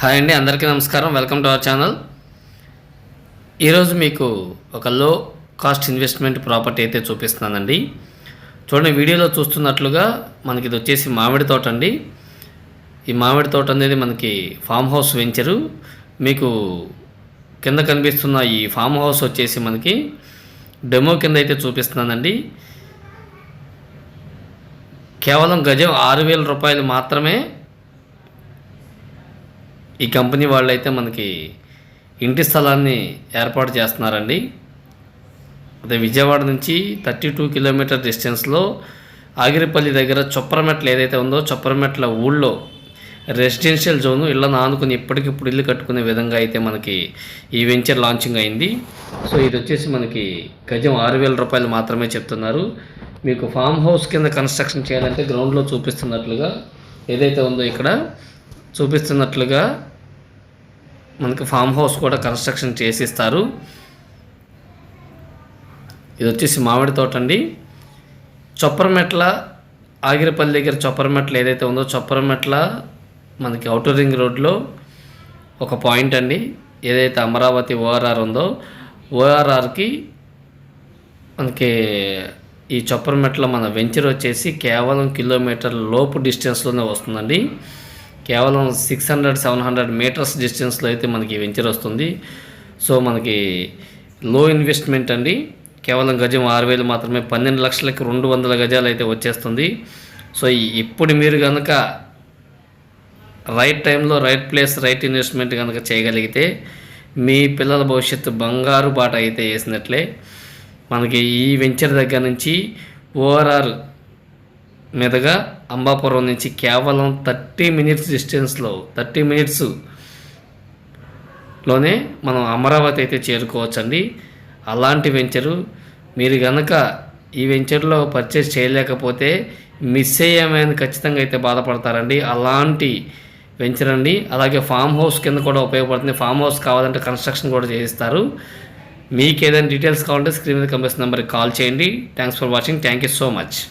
Hi అండి అందరికీ నమస్కారం. Welcome to our channel. ఈరోజు మీకు ఒక లో కాస్ట్ ఇన్వెస్ట్మెంట్ ప్రాపర్టీ అయితే చూపిస్తున్నానండి. చూడండి వీడియోలో చూస్తున్నట్లుగా మనకి ఇది వచ్చేసి మామిడి తోట అండి. ఈ మామిడి తోట అనేది మనకి ఫామ్ హౌస్ వెంచరు మీకు కింద కనిపిస్తున్న ఈ ఫామ్ హౌస్ వచ్చేసి మనకి డెమో కింద అయితే చూపిస్తున్నానండి. కేవలం గజం ఆరు వేల రూపాయలు మాత్రమే ఈ కంపెనీ వాళ్ళైతే మనకి ఇంటి స్థలాన్ని ఏర్పాటు చేస్తున్నారండి. అదే విజయవాడ నుంచి థర్టీ టూ కిలోమీటర్ డిస్టెన్స్లో ఆగిరిపల్లి దగ్గర చొప్పరమెట్ల ఏదైతే ఉందో చొప్పరమెట్ల ఊళ్ళో రెసిడెన్షియల్ జోను ఇళ్ళను ఆనుకుని ఇప్పటికిప్పుడు ఇల్లు కట్టుకునే విధంగా అయితే మనకి ఈ వెంచర్ లాంచింగ్ అయింది. సో ఇది వచ్చేసి మనకి గజం ఆరు వేల రూపాయలు మాత్రమే చెప్తున్నారు. మీకు ఫామ్ హౌస్ కింద కన్స్ట్రక్షన్ చేయాలంటే గ్రౌండ్లో చూపిస్తున్నట్లుగా ఏదైతే ఉందో ఇక్కడ చూపిస్తున్నట్లుగా మనకి ఫామ్ హౌస్ కూడా కన్స్ట్రక్షన్ చేసిస్తారు. ఇది వచ్చేసి మామిడి తోట అండి. చొప్పరమెట్ల ఆగిరిపల్లి దగ్గర చొప్పరమెట్ల ఏదైతే ఉందో చొప్పరమెట్ల మనకి అవుటర్ రింగ్ రోడ్లో ఒక పాయింట్ అండి. ఏదైతే అమరావతి ఓఆర్ఆర్ ఉందో ఓఆర్ఆర్కి మనకి ఈ చొప్పరమెట్ల మన వెంచర్ వచ్చేసి కేవలం కిలోమీటర్ లోపు డిస్టెన్స్లోనే వస్తుందండి. కేవలం six hundred seven hundred metres డిస్టెన్స్లో అయితే మనకి వెంచర్ వస్తుంది. సో మనకి లో ఇన్వెస్ట్మెంట్ అండి. కేవలం గజం ఆరు వేలు మాత్రమే పన్నెండు లక్షలకి రెండు వందల గజాలు అయితే వచ్చేస్తుంది. సో ఇప్పుడు మీరు కనుక రైట్ టైంలో రైట్ ప్లేస్ రైట్ ఇన్వెస్ట్మెంట్ కనుక చేయగలిగితే మీ పిల్లల భవిష్యత్తు బంగారు బాట అయితే వేసినట్లే. మనకి ఈ వెంచర్ దగ్గర నుంచి ఓఆర్ఆర్ మీదుగా అంబాపురం నుంచి కేవలం థర్టీ మినిట్స్ డిస్టెన్స్లో థర్టీ మినిట్స్లోనే మనం అమరావతి అయితే చేరుకోవచ్చండి. అలాంటి వెంచరు మీరు కనుక ఈ వెంచర్లో పర్చేస్ చేయలేకపోతే మిస్ అయ్యామని ఖచ్చితంగా అయితే బాధపడతారండి. అలాంటి వెంచర్ అండి. అలాగే ఫామ్ హౌస్ కింద కూడా ఉపయోగపడుతుంది. ఫామ్ హౌస్ కావాలంటే కన్స్ట్రక్షన్ కూడా చేయిస్తారు. మీకు ఏదైనా డీటెయిల్స్ కావాలంటే స్క్రీన్ మీద కంపెనీ నెంబర్కి కాల్ చేయండి. Thanks for watching. Thank you so much.